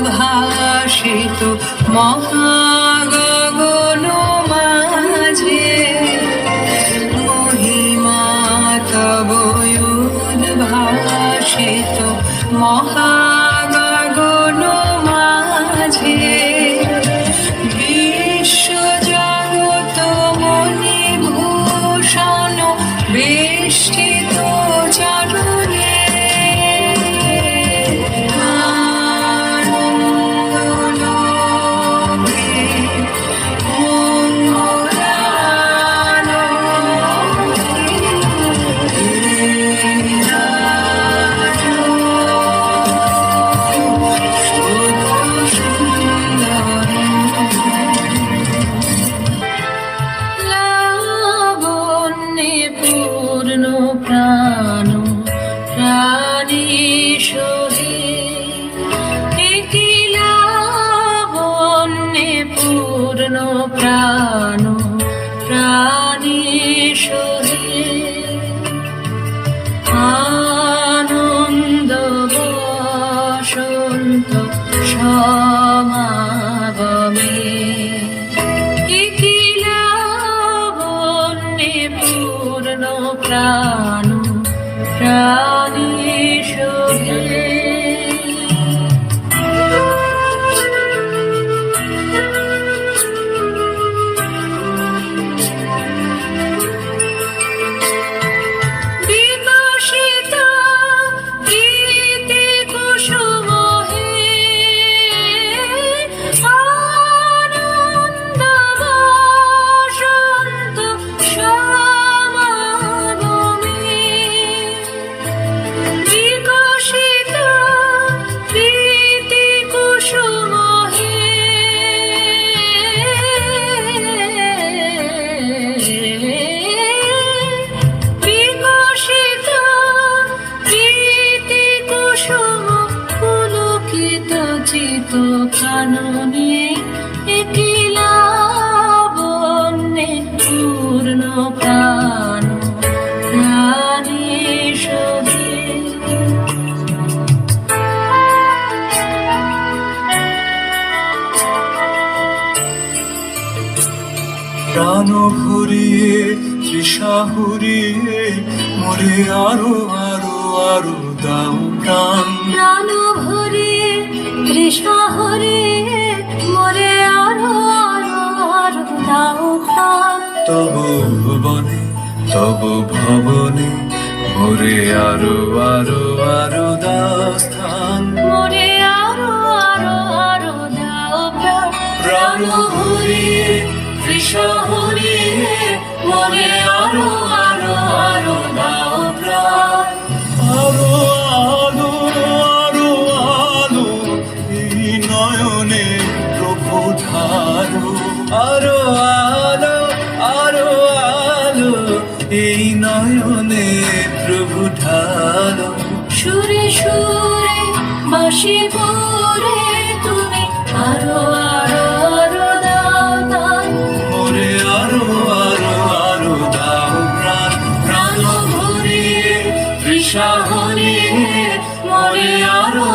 উদ্ভাসিত মহাগগন মাঝে মহিমা তব উদ্ভাসিত মহাগগন প্রাণ আনন্দ বসন্ত সমাগমে। ইকিলাবন্যে পূর্ণ প্রাণ প্রাণী পুলকিত চিত কাননে একিলা বন্যে পূর্ণ। প্রাণ প্রাণী ভরিয়ে তৃষা হরিয়ে মরে আরও আরও আরও দাও প্রাণ। তৃষ্ণা হরে মরে আরও আরও আরও দাও প্রাণ তব ভুবনে তব ভবনে মরে আরও আরও আরও দাও স্থান। মরে আরও আরও আরও দাও প্রাণ। প্রাণ ভরিয়ে তৃষা হরিয়ে মরে আরও আরও আরও দাও প্রাণ। আরও আরও আলো আরও আলো এই নয়নে প্রভু ঢালো। সুরে সুরে বা কাশীপুরে তুমি আরও আরও আরও দাও দান ওরে আরও আরও আরও দাও প্রাণ প্রাণ ভরিয়ে তৃষা হরিয়ে মরে আরও